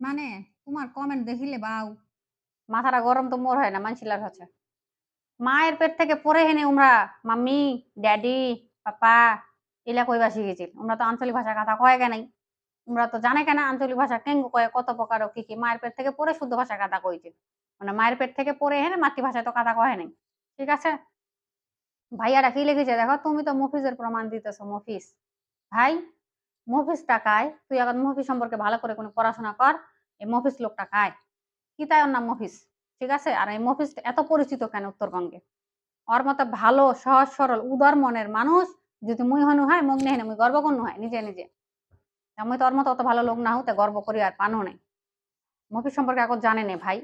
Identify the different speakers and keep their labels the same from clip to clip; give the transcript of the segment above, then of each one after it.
Speaker 1: মানে তোমার কমেন্ট দেখিলে বাউ।
Speaker 2: মাথাটা গরম তো মোর হয় না, মানসিলার হচ্ছে। মায়ের পেট থেকে পরে হেনে উমরা মাম্মি, ড্যাডি, পাপা, এলা কইবা শিখেছিল। আমরা তো আঞ্চলিক ভাষা কথা কয় কেনাই তোমরা তো জানে কেন আঞ্চলিক ভাষা কেঙ্গ কয়, কত প্রকার কি কি। মায়ের পেট থেকে পরে শুদ্ধ ভাষা কথা কইছে মানে মায়ের পেট থেকে পরে হেনে মাতৃভাষায় তো কথা কয় নাই। ঠিক আছে? ভাইয়ারা কি লিখেছে দেখো? তুমি তো মফিজের প্রমাণ দিতেছো, মফিজ। ভাই মফিজ টাকায়, তুই এখন মফিজ সম্পর্কে ভালো করে কোনো পড়াশোনা কর, এই মফিজ লোক টাকায় কি তাই ওর নাম মফিজ ঠিক আছে? আর এই মফিজ এত পরিচিত কেন উত্তরবঙ্গে? ওর মতো ভালো, সহজ, সরল, উদার মনের মানুষ যদি মুই হনু হয় মুখ নেই মুই গর্ব করনু হয়, নিজে নিজে। আমি তোর মতো অত ভালো লোক না হতে গর্ব করি আর পানো নেই। মফিজ সম্পর্কে এখন জানে নে ভাই।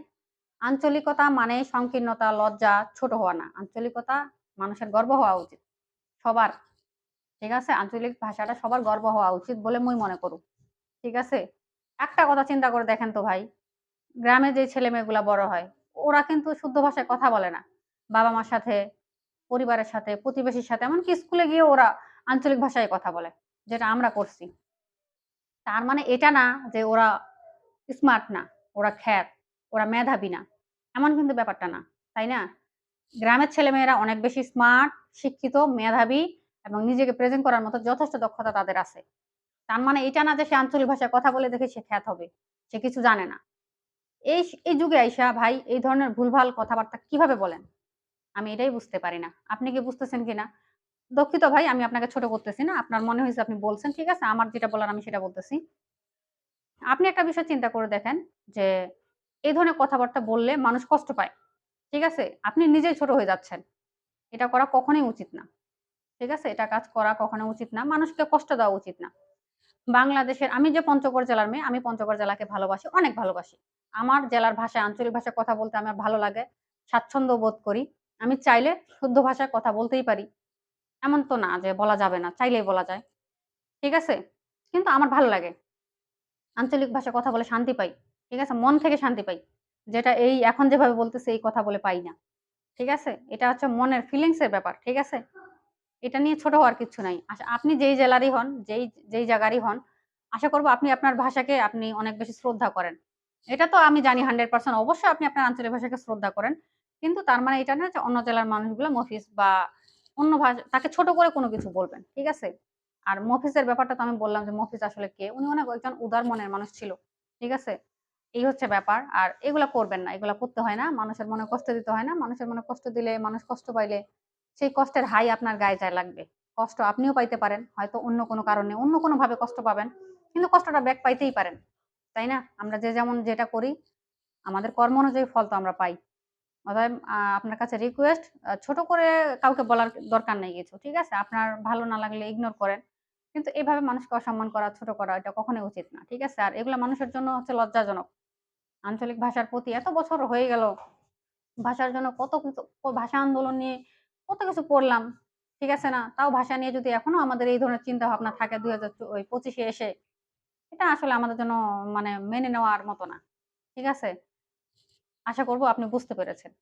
Speaker 2: আঞ্চলিকতা মানে সংকীর্ণতা, লজ্জা, ছোট হওয়া না। আঞ্চলিকতা মানুষের গর্ব হওয়া উচিত। সবার। ঠিক আছে? আঞ্চলিক ভাষাটা সবার গর্ব হওয়া উচিত বলে মুই মনে করু। ঠিক আছে? একটা কথা চিন্তা করে দেখেন তো ভাই, গ্রামে যে ছেলে মেয়েগুলা বড় হয়, ওরা কিন্তু শুদ্ধ ভাষায় কথা বলে না। বাবা মার সাথে, পরিবারের সাথে, প্রতিবেশীর সাথে, এমনকি স্কুলে গিয়ে ওরা আঞ্চলিক ভাষায় কথা বলে, যেটা আমরা করছি। তার মানে এটা না যে ওরা স্মার্ট না, ওরা খ্যাত, ওরা মেধাবী না। এমন কিন্তু ব্যাপারটা না, তাই না? গ্রামের ছেলেমেয়েরা অনেক বেশি স্মার্ট শিক্ষিত, মেধাবী এবং নিজেকে প্রেজেন্ট করার মতো যথেষ্ট দক্ষতা তাদের আছে। তার মানে এটা না যে সে আঞ্চলিক ভাষায় কথা বলে দেখে সে খ্যাত হবে, সে কিছু জানে না। এই এই যুগে আইসা ভাই এই ধরনের ভুলভাল কথাবার্তা কীভাবে বলেন? আমি এটাই বুঝতে পারি না। আপনি কি বুঝতেছেন কিনা দুঃখিত ভাই, আমি আপনাকে ছোট করতেছি না। আপনার মনে হয়েছে আপনি বলছেন, ঠিক আছে? আমার যেটা বলার আমি সেটা বলতেছি। আপনি একটা বিষয় চিন্তা করে দেখেন যে এই ধরনের কথাবার্তা বললে মানুষ কষ্ট পায়, ঠিক আছে? আপনি নিজেই ছোট হয়ে যাচ্ছেন। এটা করা কখনোই উচিত না। ঠিক আছে? এটা কাজ করা কখনো উচিত না। মানুষকে কষ্ট দেওয়া উচিত না। বাংলাদেশের আমি যে পঞ্চগড় জেলার মেয়ে, আমি পঞ্চগড় জেলাকে ভালোবাসি, অনেক ভালোবাসি। আমার জেলার ভাষায়, আঞ্চলিক ভাষায় কথা বলতে আমার ভালো লাগে, স্বাচ্ছন্দ্য বোধ করি। আমি চাইলে শুদ্ধ ভাষায় কথা বলতেই পারি। এমন তো না যে বলা যাবে না, চাইলেই বলা যায়। ঠিক আছে? কিন্তু আমার ভালো লাগে। আঞ্চলিক ভাষায় কথা বলে শান্তি পাই। ঠিক আছে? মন থেকে শান্তি পাই। যেটা এই এখন যেভাবে বলতেছে, এই কথা বলে পাই না। ঠিক আছে? এটা হচ্ছে মনের ফিলিংস এর ব্যাপার। ঠিক আছে? এটা নিয়ে ছোট হওয়ার কিছু নাই। আপনি যেই জেলারই হন, যেই যেই জায়গারই হন, আশা করব আপনি আপনার ভাষাকে আপনি অনেক বেশি শ্রদ্ধা করেন। এটা তো আমি জানি হান্ড্রেড পার্সেন্ট। অবশ্যই আপনি আপনার আঞ্চলিক ভাষাকে শ্রদ্ধা করেন। কিন্তু তার মানে এটা না যে অন্য জেলার মানুষগুলো মফিস বা অন্য ভাষা, তাকে ছোট করে কোনো কিছু বলবেন, ঠিক আছে? আর মফিসের ব্যাপারটা তো আমি বললাম যে মফিস আসলে কে? উনি অনেক একজন উদার মনের মানুষ ছিল, ঠিক আছে? এই হচ্ছে ব্যাপার। আর এগুলা করবেন না, এগুলা করতে হয় না। মানুষের মনে কষ্ট দিতে হয় না। মানুষের মনে কষ্ট দিলে, মানুষ কষ্ট পাইলে সেই কষ্টের হাই আপনার গায়ে যায় লাগবে। কষ্ট আপনিও পাইতে পারেন, হয়তো অন্য কোনো কারণে, অন্য কোনো ভাবে কষ্ট পাবেন, কিন্তু কষ্টটা ব্যাক পাইতেই পারেন, তাই না? আমরা যে যেমন যেটা করি, আমাদের কর্ম অনুযায়ী ফল তো আমরা পাই। অতএব আপনার কাছে রিকোয়েস্ট ছোট করে কাউকে বলার দরকার নেই কিছু, ঠিক আছে? আপনার ভালো না লাগলে ইগনোর করেন, কিন্তু এভাবে মানুষকে অসম্মান করা, ছোট করা, এটা কখনোই উচিত না, ঠিক আছে? আর এগুলো মানুষের জন্য হচ্ছে লজ্জাজনক। আঞ্চলিক ভাষার প্রতি এত বছর হয়ে গেল, ভাষার জন্য কত কিছু, ভাষা আন্দোলন নিয়ে কত কিছু পড়লাম ঠিক আছে না? তাও ভাষা নিয়ে যদি এখনও আমাদের এই ধরনের চিন্তা ভাবনা থাকে দুই হাজার ওই পঁচিশে এসে, এটা আসলে আমাদের জন্য মানে মেনে নেওয়ার মতো না, ঠিক আছে? আশা করব আপনি বুঝতে পেরেছেন।